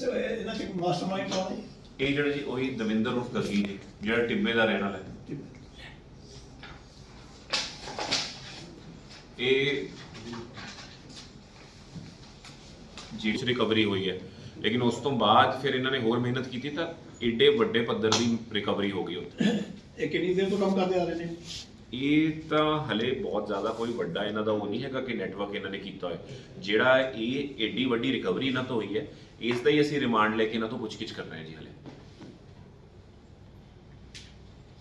Sir ਇਹਨਾਂ ਚ mastermind ਕੌਣ ਹੈ ਇਹ ਜਿਹੜਾ ਜੀ ਉਹੀ ਦਵਿੰਦਰ ਉਰਫ ਗੱਗੀ ਜੀ ਜਿਹੜਾ ਟਿੱਬੇ ਦਾ ਰਹਿਣ ਵਾਲਾ ਹੈ। ਜੀ? ਇਹ ਜਿਹੜੀ ਰਿਕਵਰੀ ਹੋਈ ਹੈ। ਲੇਕਿਨ ਉਸ ਤੋਂ ਬਾਅਦ ਫਿਰ ਇਹਨਾਂ ਨੇ ਹੋਰ ਮਿਹਨਤ ਕੀਤੀ ਤਾਂ ਏਡੇ ਵੱਡੇ ਪੱਧਰ ਦੀ ਰਿਕਵਰੀ ਹੋ ਗਈ ਉੱਥੇ। ਇਹ ਕਿੰਨੀ ਦੇਰ ਤੋਂ ਕੰਮ ਕਰਦੇ ਆ ਰਹੇ ਨੇ? ਇਹ ਤਾਂ ਹਲੇ ਬਹੁਤ ਜ਼ਿਆਦਾ ਕੋਈ ਵੱਡਾ ਇਹਨਾਂ ਦਾ ਉਹ ਨਹੀਂ ਹੈਗਾ ਕਿ ਨੈਟਵਰਕ ਇਹਨਾਂ ਨੇ ਕੀਤਾ ਹੋਇਆ ਜਿਹੜਾ ਇਹ ਏਡੀ ਵੱਡੀ ਰਿਕਵਰੀ ਇਹਨਾਂ ਤੋਂ ਹੋਈ ਹੈ ਇਸ ਦਾ ਹੀ ਅਸੀਂ ਰਿਮਾਂਡ ਲੈ ਕੇ ਇਹਨਾਂ ਤੋਂ ਪੁੱਛਗਿੱਛ ਕਰ ਰਹੇ ਹਾਂ ਜੀ ਹਲੇ।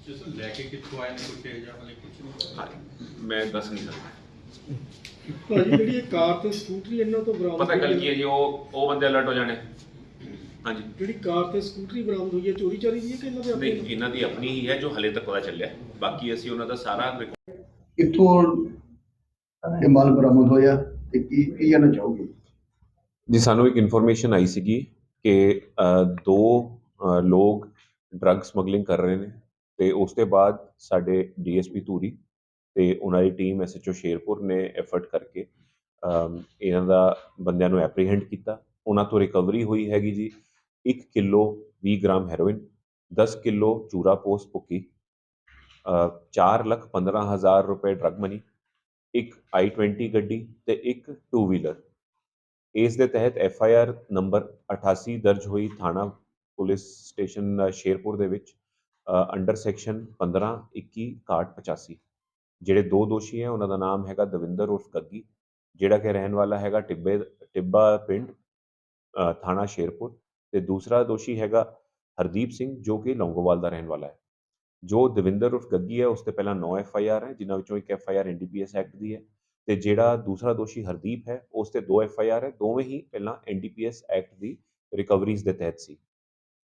ਜਿਸ ਨੂੰ ਲੈ ਕੇ ਕਿੱਥੋਂ ਆਏ ਨੇ ਕੁਛ ਇਹ ਜਾਂ ਹਲੇ ਕੁਛ ਨਹੀਂ ਹਾਂ ਮੈਂ ਦੱਸ ਨਹੀਂ ਸਕਦਾ। ਭਾਜੀ ਜਿਹੜੀ ਇਹ ਕਾਰ ਤੇ ਸਕੂਟਰੀ ਇਹਨਾਂ ਤੋਂ ਬਰਾਮਦ ਪਤਾ ਗੱਲ ਕੀ ਹੈ ਜੀ ਉਹ ਉਹ ਬੰਦੇ ਅਲਰਟ ਹੋ ਜਾਣੇ। ਹਾਂਜੀ। ਜਿਹੜੀ ਕਾਰ ਤੇ ਸਕੂਟਰੀ ਬਰਾਮਦ ਹੋਈ ਹੈ ਚੋਰੀ ਚਾਰੀ ਦੀ ਹੈ ਕਿ ਇਹਨਾਂ ਦੇ ਨਹੀਂ ਆਪਣੇ ਇਹਨਾਂ ਦੀ ਆਪਣੀ ਹੀ ਹੈ ਜੋ ਹਲੇ ਤੱਕ ਪਤਾ ਚੱਲਿਆ। ਹੈ। ਬਾਕੀ ਅਸੀਂ ਉਹਨਾਂ ਦਾ ਸਾਰਾ ਰਿਕਾਰਡ ਕਿੱਥੋਂ ਇਹ ਮਾਲ ਬਰਾਮਦ ਹੋਇਆ ਤੇ ਕੀ ਕੀ ਜਾਣਨਾ ਚਾਹੋਗੇ ਜੀ ਸਾਨੂੰ ਇੱਕ ਇਨਫੋਰਮੇਸ਼ਨ ਆਈ ਸੀਗੀ ਕਿ ਅ, ਦੋ ਅ, ਲੋਕ ਡਰੱਗ ਸਮਗਲਿੰਗ ਕਰ ਰਹੇ ਨੇ ਤੇ ਉਸ ਤੋਂ ਬਾਅਦ ਸਾਡੇ ਡੀਐਸਪੀ ਧੂਰੀ ਤੇ ਉਹਨਾਂ ਦੀ ਟੀਮ ਐਸਐਚਓ ਸ਼ੇਰਪੁਰ ਨੇ ਐਫਰਟ ਕਰਕੇ ਅਮ, ਇਹਨਾਂ ਦਾ ਬੰਦਿਆਂ ਨੂੰ ਐਪਰੀਹੈਂਡ ਕੀਤਾ। ਉਹਨਾਂ ਤੋਂ ਰਿਕਵਰੀ ਹੋਈ ਹੈਗੀ ਜੀ। ਇੱਕ ਕਿਲੋ 20 ਗ੍ਰਾਮ ਹੈਰੋਇਨ 10 ਕਿਲੋ ਚੂਰਾ ਪੋਸ ਭੁੱਕੀ ਅ, ਚਾਰ ਲੱਖ 15 ਹਜ਼ਾਰ ਰੁਪਏ ਡਰੱਗ ਮਨੀ ਇੱਕ i20 ਗੱਡੀ ਤੇ ਇੱਕ ਟੂ ਵੀਲਰ ਇਸ ਦੇ ਤਹਿਤ ਐਫ ਆਈ ਆਰ ਨੰਬਰ 88 ਦਰਜ ਹੋਈ ਥਾਣਾ ਪੁਲਿਸ ਸਟੇਸ਼ਨ ਸ਼ੇਰਪੁਰ ਦੇ ਵਿੱਚ ਅੰਡਰ ਸੈਕਸ਼ਨ 15 21 61 85 ਜਿਹੜੇ ਦੋ ਦੋਸ਼ੀ ਹੈ ਉਹਨਾਂ ਦਾ ਨਾਮ ਹੈਗਾ ਦਵਿੰਦਰ ਉਰਫ ਗੱਗੀ ਜਿਹੜਾ ਕਿ ਰਹਿਣ ਵਾਲਾ ਹੈਗਾ ਟਿੱਬੇ ਟਿੱਬਾ ਪਿੰਡ ਥਾਣਾ ਸ਼ੇਰਪੁਰ। ਤੇ ਦੂਸਰਾ ਦੋਸ਼ੀ ਹੈਗਾ ਹਰਦੀਪ ਸਿੰਘ, ਜੋ ਕਿ ਲੌਂਗੋਵਾਲ ਦਾ ਰਹਿਣ ਵਾਲਾ ਹੈ। ਜੋ ਦਵਿੰਦਰ ਉਰਫ ਗੱਗੀ ਹੈ, ਉਸ ਤੇ ਪਹਿਲਾਂ 9 ਐਫ ਆਈ ਆਰ ਹੈ, ਜਿਨ੍ਹਾਂ ਵਿੱਚੋਂ ਇੱਕ F I R NDPS act ਦੀ ਹੈ ਤੇ ਜਿਹੜਾ ਦੂਸਰਾ ਦੋਸ਼ੀ ਹਰਦੀਪ ਹੈ, ਉਸ ਤੇ ਦੋ ਐਫ ਆਈ ਆਰ ਹੈ, ਦੋਵੇਂ ਹੀ ਪਹਿਲਾਂ ਐਨਡੀਪੀਐਸ ਐਕਟ ਦੀ ਰਿਕਵਰੀਜ਼ ਦੇ ਤਹਿਤ ਸੀ।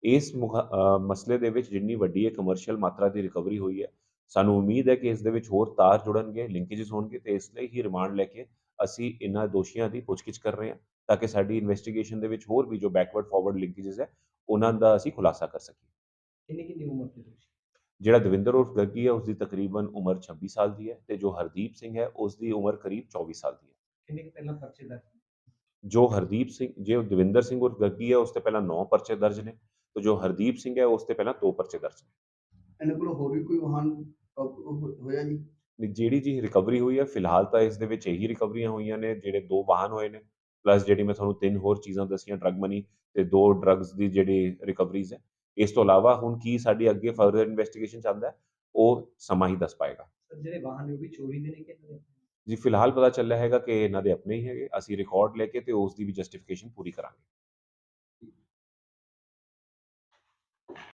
ਇਸ ਮੁਖ- ਮਸਲੇ ਦੇ ਵਿੱਚ ਜਿੰਨੀ ਵੱਡੀ ਹੈ ਕਮਰਸ਼ੀਅਲ ਮਾਤਰਾ ਦੀ ਰਿਕਵਰੀ ਹੋਈ ਹੈ, ਸਾਨੂੰ ਉਮੀਦ ਹੈ ਕਿ ਇਸ ਦੇ ਵਿੱਚ ਹੋਰ ਤਾਰ ਜੁੜਨਗੇ ਲਿੰਕੇजेस ਹੋਣਗੇ ਤੇ ਇਸ ਲਈ ਹੀ ਰਿਮਾਂਡ ਲੈ ਕੇ ਅਸੀਂ ਇਹਨਾਂ ਦੋਸ਼ੀਆਂ ਦੀ ਪੁੱਛਗਿੱਛ ਕਰ ਰਹੇ ਹਾਂ। ਤਾਂ ਕਿ ਸਾਡੀ ਇਨਵੈਸਟੀਗੇਸ਼ਨ ਦੇ ਵਿੱਚ ਹੋਰ ਵੀ ਜੋ ਬੈਕਵਰਡ ਫਾਰਵਰਡ ਲਿੰਕੇजेस ਹੈ ਉਹਨਾਂ ਦਾ ਅਸੀਂ ਖੁਲਾਸਾ ਕਰ ਸਕੀਏ। ਕਿੰਨੀ ਕਿੰਨੀ ਉਮਰ ਦੇ ਦੋਸ਼ੀ ਜਿਹੜਾ ਦਵਿੰਦਰ ਉਰਫ ਗੱਗੀ ਹੈ ਉਸ ਦੀ ਤਕਰੀਬਨ ਉਮਰ 26 ਸਾਲ ਦੀ ਹੈ ਤੇ ਜੋ ਹਰਦੀਪ ਸਿੰਘ ਹੈ ਉਸ ਦੀ ਉਮਰ ਕਰੀਬ 24 ਸਾਲ ਦੀ ਹੈ। ਕਿੰਨੇ ਕੁ ਪਹਿਲਾਂ ਪਰਚੇ ਦਾ ਜੋ ਹਰਦੀਪ ਸਿੰਘ ਜੇ ਦਵਿੰਦਰ ਸਿੰਘ ਉਰਫ ਗੱਗੀ ਹੈ ਉਸ ਤੇ ਪਹਿਲਾਂ 9 ਪਰਚੇ ਦਰਜ ਨੇ ਤੇ ਜੋ ਹਰਦੀਪ ਸਿੰਘ ਹੈ ਉਸ ਤੇ ਪਹਿਲਾਂ 2 ਪਰਚੇ ਦਰਜ ਨੇ। ਇਹਨਾਂ ਕੋਲ ਹੋਰ ਵੀ ਕੋਈ ਵਾਹਨ ਹੋ- ਹੋਇਆ ਜੀ? ਜਿਹੜੀ ਜੀ ਰਿਕਵਰੀ ਹੋਈ ਹੈ ਫਿਲਹਾਲ ਤਾਂ ਇਸ ਦੇ ਵਿੱਚ ਇਹੀ ਰਿਕਵਰੀਆਂ ਹੋਈਆਂ ਨੇ ਜਿਹੜੇ ਦੋ ਵਾਹਨ ਹੋਏ ਨੇ। ਪਲੱਸ ਜਿਹੜੀ ਮੈਂ ਤੁਹਾਨੂੰ ਤਿੰਨ ਹੋਰ ਚੀਜ਼ਾਂ ਦੱਸੀਆਂ ਡਰੱਗ ਮਨੀ ਤੇ ਦੋ ਡਰੱਗਸ ਦੀ ਜਿਹੜੀ ਰਿਕਵਰੀਜ਼ ਹੈ ਇਸ ਤੋਂ ਇਲਾਵਾ ਹੁਣ ਕੀ ਸਾਡੀ ਅੱਗੇ ਫਰਦਰ ਇਨਵੈਸਟੀਗੇਸ਼ਨ ਚੱਲਦਾ ਹੈ ਉਹ ਸਮਾਂ ਹੀ ਦੱਸ ਪਾਏਗਾ। ਜਿਹੜੇ ਵਾਹਨ ਨੇ ਉਹ ਵੀ ਚੋਰੀ ਦੇ ਨੇ ਕਿ ਜੀ ਫਿਲਹਾਲ ਪਤਾ ਚੱਲਿਆ ਹੈਗਾ ਕਿ ਇਹਨਾਂ ਦੇ ਆਪਣੇ ਹੀ ਹੈਗੇ ਅਸੀਂ ਰਿਕਾਰਡ ਲੈ ਕੇ ਤੇ ਉਸ ਦੀ ਵੀ ਜਸਟੀਫਿਕੇਸ਼ਨ ਪੂਰੀ ਕਰਾਂਗੇ।